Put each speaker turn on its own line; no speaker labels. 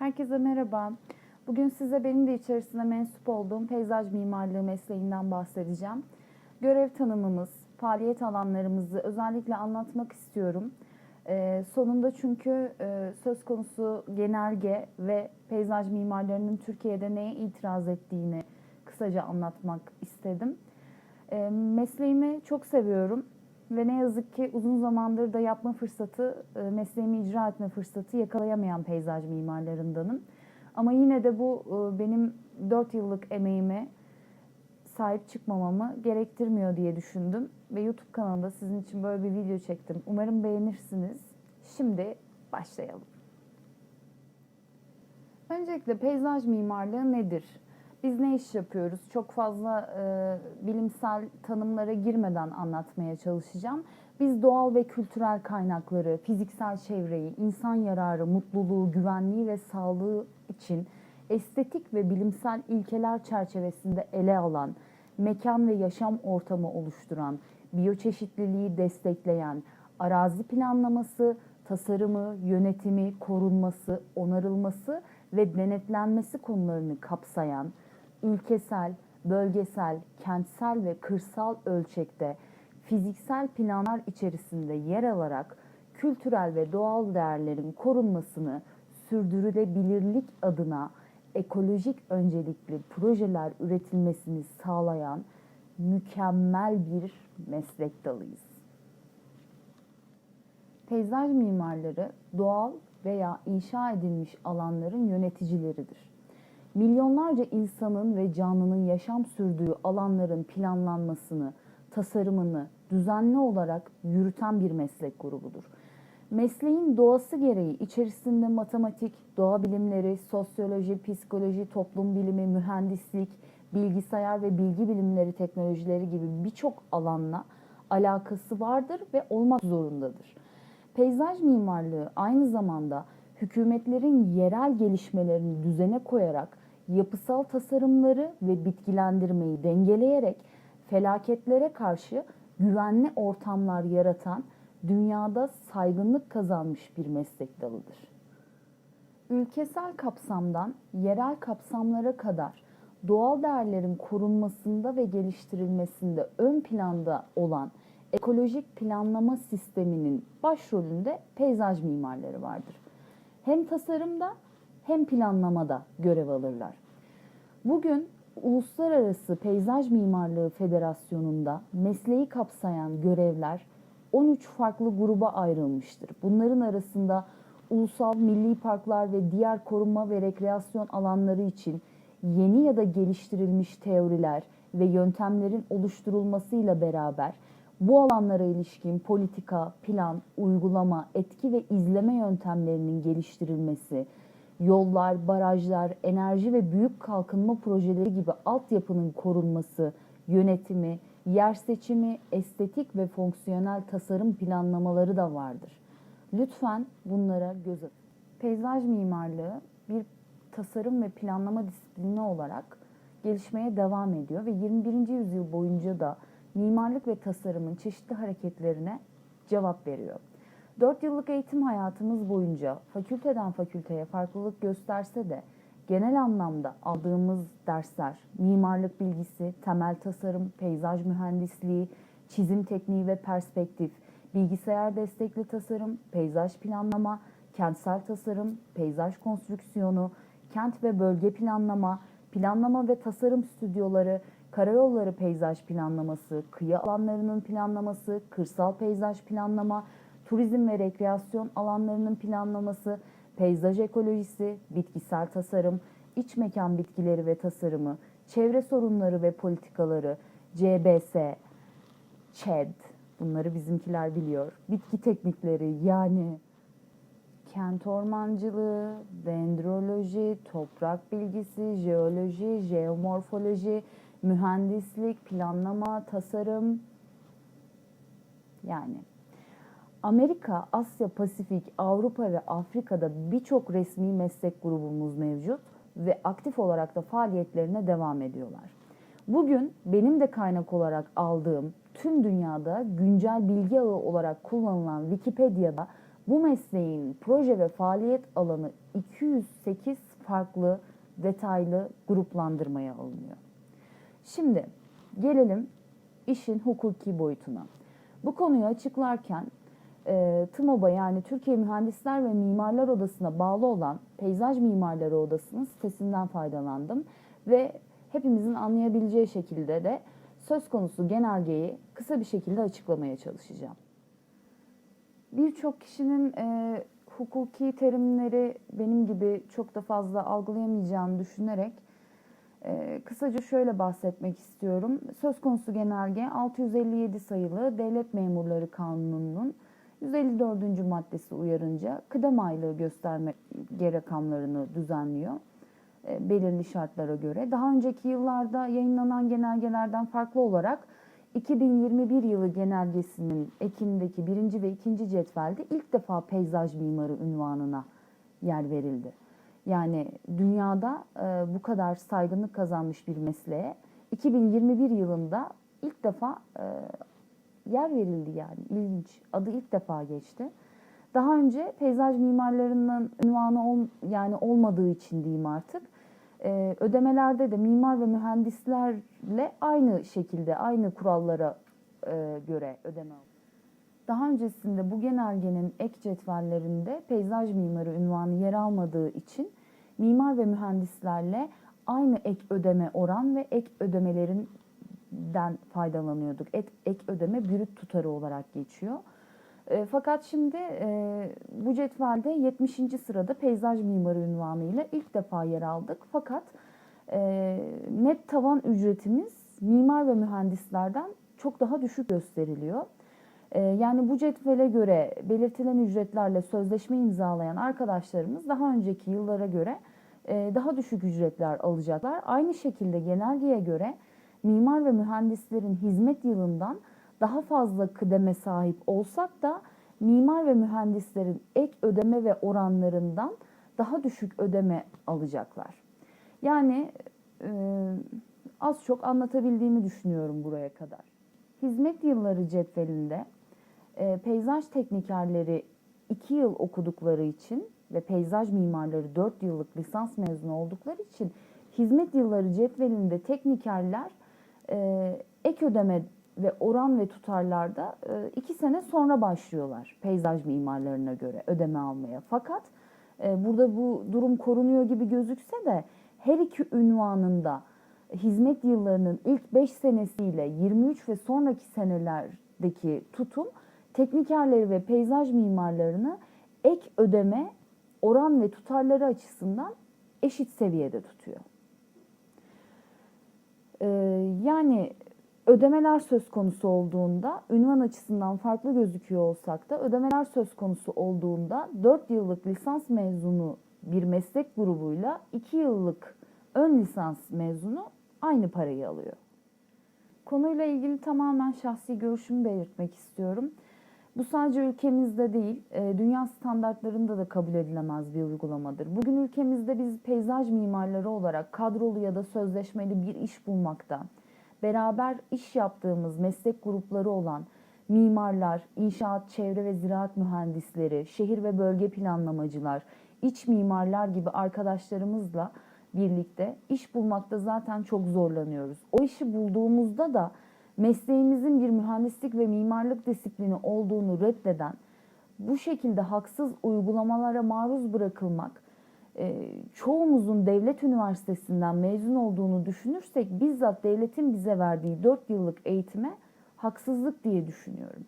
Herkese merhaba. Bugün size benim de içerisinde mensup olduğum peyzaj mimarlığı mesleğinden bahsedeceğim. Görev tanımımız, faaliyet alanlarımızı özellikle anlatmak istiyorum. Ee, sonunda çünkü e, söz konusu genelge ve peyzaj mimarlarının Türkiye'de neye itiraz ettiğini kısaca anlatmak istedim. Ee, mesleğimi çok seviyorum ve ne yazık ki uzun zamandır da yapma fırsatı, e, mesleğimi icra etme fırsatı yakalayamayan peyzaj mimarlarındanım. Ama yine de bu e, benim 4 yıllık emeğime sahip çıkmamamı gerektirmiyor diye düşündüm ve YouTube kanalında sizin için böyle bir video çektim. Umarım beğenirsiniz. Şimdi başlayalım. Öncelikle peyzaj mimarlığı nedir? Biz ne iş yapıyoruz? Çok fazla e, bilimsel tanımlara girmeden anlatmaya çalışacağım. Biz doğal ve kültürel kaynakları, fiziksel çevreyi, insan yararı, mutluluğu, güvenliği ve sağlığı için estetik ve bilimsel ilkeler çerçevesinde ele alan, mekan ve yaşam ortamı oluşturan, biyoçeşitliliği destekleyen, arazi planlaması, tasarımı, yönetimi, korunması, onarılması ve denetlenmesi konularını kapsayan, ülkesel, bölgesel, kentsel ve kırsal ölçekte fiziksel planlar içerisinde yer alarak kültürel ve doğal değerlerin korunmasını sürdürülebilirlik adına ekolojik öncelikli projeler üretilmesini sağlayan mükemmel bir meslek dalıyız. Peyzaj mimarları doğal veya inşa edilmiş alanların yöneticileridir. Milyonlarca insanın ve canlının yaşam sürdüğü alanların planlanmasını, tasarımını düzenli olarak yürüten bir meslek grubudur. Mesleğin doğası gereği içerisinde matematik, doğa bilimleri, sosyoloji, psikoloji, toplum bilimi, mühendislik, bilgisayar ve bilgi bilimleri teknolojileri gibi birçok alanla alakası vardır ve olmak zorundadır. Peyzaj mimarlığı aynı zamanda hükümetlerin yerel gelişmelerini düzene koyarak yapısal tasarımları ve bitkilendirmeyi dengeleyerek felaketlere karşı güvenli ortamlar yaratan dünyada saygınlık kazanmış bir meslek dalıdır. Ülkesel kapsamdan yerel kapsamlara kadar doğal değerlerin korunmasında ve geliştirilmesinde ön planda olan ekolojik planlama sisteminin başrolünde peyzaj mimarları vardır. Hem tasarımda hem planlamada görev alırlar. Bugün Uluslararası Peyzaj Mimarlığı Federasyonu'nda mesleği kapsayan görevler 13 farklı gruba ayrılmıştır. Bunların arasında ulusal milli parklar ve diğer korunma ve rekreasyon alanları için yeni ya da geliştirilmiş teoriler ve yöntemlerin oluşturulmasıyla beraber bu alanlara ilişkin politika, plan, uygulama, etki ve izleme yöntemlerinin geliştirilmesi, yollar, barajlar, enerji ve büyük kalkınma projeleri gibi altyapının korunması, yönetimi, yer seçimi, estetik ve fonksiyonel tasarım planlamaları da vardır. Lütfen bunlara göz atın. Peyzaj mimarlığı bir tasarım ve planlama disiplini olarak gelişmeye devam ediyor ve 21. yüzyıl boyunca da mimarlık ve tasarımın çeşitli hareketlerine cevap veriyor. 4 yıllık eğitim hayatımız boyunca fakülteden fakülteye farklılık gösterse de genel anlamda aldığımız dersler mimarlık bilgisi, temel tasarım, peyzaj mühendisliği, çizim tekniği ve perspektif, bilgisayar destekli tasarım, peyzaj planlama, kentsel tasarım, peyzaj konstrüksiyonu, kent ve bölge planlama, planlama ve tasarım stüdyoları, karayolları peyzaj planlaması, kıyı alanlarının planlaması, kırsal peyzaj planlama, turizm ve rekreasyon alanlarının planlaması, peyzaj ekolojisi, bitkisel tasarım, iç mekan bitkileri ve tasarımı, çevre sorunları ve politikaları, CBS, ÇED, bunları bizimkiler biliyor. Bitki teknikleri yani kent ormancılığı, dendroloji, toprak bilgisi, jeoloji, jeomorfoloji, mühendislik, planlama, tasarım yani Amerika, Asya, Pasifik, Avrupa ve Afrika'da birçok resmi meslek grubumuz mevcut ve aktif olarak da faaliyetlerine devam ediyorlar. Bugün benim de kaynak olarak aldığım tüm dünyada güncel bilgi ağı olarak kullanılan Wikipedia'da Bu mesleğin proje ve faaliyet alanı 208 farklı detaylı gruplandırmaya alınıyor. Şimdi gelelim işin hukuki boyutuna. Bu konuyu açıklarken e, TMOB'a yani Türkiye Mühendisler ve Mimarlar Odası'na bağlı olan Peyzaj Mimarları Odası'nın sitesinden faydalandım ve hepimizin anlayabileceği şekilde de söz konusu genelgeyi kısa bir şekilde açıklamaya çalışacağım. Birçok kişinin e, hukuki terimleri benim gibi çok da fazla algılayamayacağını düşünerek e, kısaca şöyle bahsetmek istiyorum. Söz konusu genelge 657 sayılı Devlet Memurları Kanunu'nun 154. maddesi uyarınca kıdem aylığı gösterme rakamlarını düzenliyor e, belirli şartlara göre. Daha önceki yıllarda yayınlanan genelgelerden farklı olarak 2021 yılı genelgesinin ekindeki birinci ve ikinci cetvelde ilk defa peyzaj mimarı unvanına yer verildi. Yani dünyada e, bu kadar saygınlık kazanmış bir mesleğe 2021 yılında ilk defa e, yer verildi yani ilginç. Adı ilk defa geçti. Daha önce peyzaj mimarlarının ünvanı ol, yani olmadığı için diyeyim artık. e, ödemelerde de mimar ve mühendislerle aynı şekilde, aynı kurallara e, göre ödeme alıyor. Daha öncesinde bu genelgenin ek cetvellerinde peyzaj mimarı ünvanı yer almadığı için mimar ve mühendislerle aynı ek ödeme oran ve ek ödemelerinden faydalanıyorduk. Ek, ek ödeme brüt tutarı olarak geçiyor. E, fakat şimdi e, bu cetvelde 70. sırada peyzaj mimarı ünvanı ile ilk defa yer aldık. Fakat e, net tavan ücretimiz mimar ve mühendislerden çok daha düşük gösteriliyor. E, yani bu cetvele göre belirtilen ücretlerle sözleşme imzalayan arkadaşlarımız daha önceki yıllara göre e, daha düşük ücretler alacaklar. Aynı şekilde genelgeye göre mimar ve mühendislerin hizmet yılından daha fazla kıdeme sahip olsak da mimar ve mühendislerin ek ödeme ve oranlarından daha düşük ödeme alacaklar. Yani e, az çok anlatabildiğimi düşünüyorum buraya kadar. Hizmet yılları cetvelinde e, peyzaj teknikerleri 2 yıl okudukları için ve peyzaj mimarları 4 yıllık lisans mezunu oldukları için hizmet yılları cetvelinde teknikerler e, ek ödeme ve oran ve tutarlarda e, iki sene sonra başlıyorlar peyzaj mimarlarına göre ödeme almaya. Fakat e, burada bu durum korunuyor gibi gözükse de her iki ünvanında hizmet yıllarının ilk 5 senesiyle 23 ve sonraki senelerdeki tutum teknikerleri ve peyzaj mimarlarını ek ödeme oran ve tutarları açısından eşit seviyede tutuyor. Ee, yani ödemeler söz konusu olduğunda ünvan açısından farklı gözüküyor olsak da ödemeler söz konusu olduğunda 4 yıllık lisans mezunu bir meslek grubuyla 2 yıllık ön lisans mezunu aynı parayı alıyor. Konuyla ilgili tamamen şahsi görüşümü belirtmek istiyorum. Bu sadece ülkemizde değil, e, dünya standartlarında da kabul edilemez bir uygulamadır. Bugün ülkemizde biz peyzaj mimarları olarak kadrolu ya da sözleşmeli bir iş bulmakta, beraber iş yaptığımız meslek grupları olan mimarlar, inşaat, çevre ve ziraat mühendisleri, şehir ve bölge planlamacılar, iç mimarlar gibi arkadaşlarımızla birlikte iş bulmakta zaten çok zorlanıyoruz. O işi bulduğumuzda da mesleğimizin bir mühendislik ve mimarlık disiplini olduğunu reddeden, bu şekilde haksız uygulamalara maruz bırakılmak, e, çoğumuzun devlet üniversitesinden mezun olduğunu düşünürsek bizzat devletin bize verdiği 4 yıllık eğitime haksızlık diye düşünüyorum.